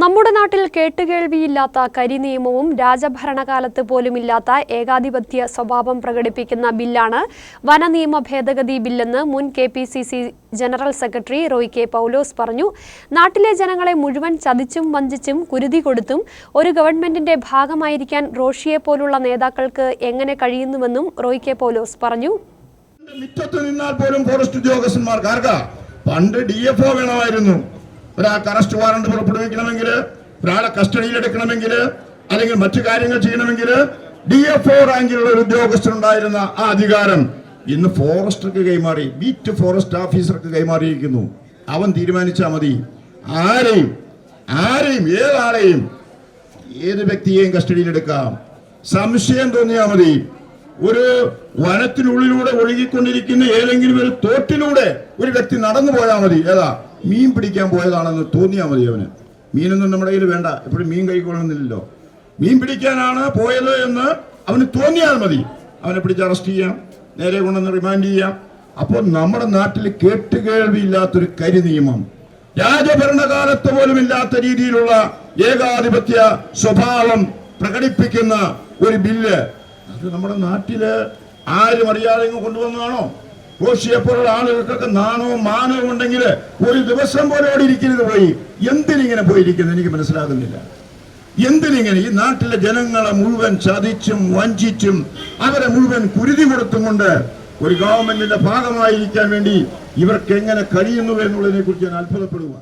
നമ്മുടെ നാട്ടിൽ കേട്ടുകേൾവിയില്ലാത്ത കരിനിയമവും രാജഭരണകാലത്ത് പോലുമില്ലാത്ത ഏകാധിപത്യ സ്വഭാവം പ്രകടിപ്പിക്കുന്ന ബില്ലാണ് വനനിയമ ഭേദഗതി ബില്ലെന്ന് മുൻ K P C C general secretary Roy K Paulose പറഞ്ഞു. നാട്ടിലെ ജനങ്ങളെ മുഴുവൻ ചതിച്ചും വഞ്ചിച്ചും കുരുതി കൊടുത്തും ഒരു ഗവൺമെന്റിന്റെ ഭാഗമായിരിക്കാൻ റോഷിയെ പോലുള്ള നേതാക്കൾക്ക് എങ്ങനെ കഴിയുന്നുവെന്നും റോയ് കെ പൗലോസ് പറഞ്ഞു. നിന്നാൽ പോലും ഫോറസ്റ്റ് പണ്ട് ഡി എഫ് ഒ വേണമായിരുന്നു. ഒരാൾക്ക് അറസ്റ്റ് വാറണ്ട് പുറപ്പെടുവിക്കണമെങ്കിൽ ഒരാളെ കസ്റ്റഡിയിൽ എടുക്കണമെങ്കിൽ അല്ലെങ്കിൽ മറ്റു കാര്യങ്ങൾ ചെയ്യണമെങ്കിൽ ഡി എഫ് ഒ റാങ്കിലുള്ള ഒരു ഉദ്യോഗസ്ഥനുണ്ടായിരുന്ന ആ അധികാരം ഇന്ന് ഫോറസ്റ്റർക്ക് കൈമാറി ബീറ്റ് ഫോറസ്റ്റ് ഓഫീസർക്ക് കൈമാറിയിരിക്കുന്നു. അവൻ തീരുമാനിച്ചാൽ മതി. ആരെയും ആരെയും ഏതാളെയും ഏത് വ്യക്തിയെയും കസ്റ്റഡിയിലെടുക്കാം. സംശയം തോന്നിയാൽ മതി. ഒരു വനത്തിനുള്ളിലൂടെ ഒഴുകിക്കൊണ്ടിരിക്കുന്ന ഏതെങ്കിലും ഒരു തോട്ടിലൂടെ ഒരു വ്യക്തി നടന്നു പോയാൽ മതി. ഏതാ? മീൻ പിടിക്കാൻ പോയതാണെന്ന് തോന്നിയാൽ മതി അവന്. മീനൊന്നും നമ്മുടെ കയ്യിൽ വേണ്ട. എപ്പോഴും മീൻ കൈക്കൊള്ളുന്നില്ലല്ലോ മീൻ പിടിക്കാനാണ് പോയത് എന്ന് അവന് തോന്നിയാൽ മതി. അവനെ പിടിച്ച് അറസ്റ്റ് ചെയ്യാം. നേരെ കൊണ്ടുവന്ന് റിമാൻഡ് ചെയ്യാം. അപ്പോൾ നമ്മുടെ നാട്ടിൽ കേട്ടുകേൾവിയില്ലാത്തൊരു കരി നിയമം രാജഭരണകാലത്ത് പോലും ഇല്ലാത്ത രീതിയിലുള്ള ഏകാധിപത്യ സ്വഭാവം പ്രകടിപ്പിക്കുന്ന ഒരു ബില്ല് അത് നമ്മുടെ നാട്ടിൽ ആരും അറിയാതെ കൊണ്ടുവന്നതാണോ? കോശിയെ പോലുള്ള ആളുകൾക്കൊക്കെ നാണവും മാനവും ഉണ്ടെങ്കിൽ ഒരു ദിവസം പോലെ അവിടെ ഇരിക്കരുത് പോയി. എന്തിനിങ്ങനെ പോയിരിക്കുന്നത് എനിക്ക് മനസ്സിലാകുന്നില്ല. എന്തിനിങ്ങനെ ഈ നാട്ടിലെ ജനങ്ങളെ മുഴുവൻ ചതിച്ചും വഞ്ചിച്ചും അവരെ മുഴുവൻ കുരുതി കൊടുത്തും കൊണ്ട് ഒരു ഗവൺമെന്റിന്റെ ഭാഗമായിരിക്കാൻ വേണ്ടി ഇവർക്ക് എങ്ങനെ കഴിയുന്നു എന്നുള്ളതിനെ കുറിച്ച് ഞാൻ അത്ഭുതപ്പെടുക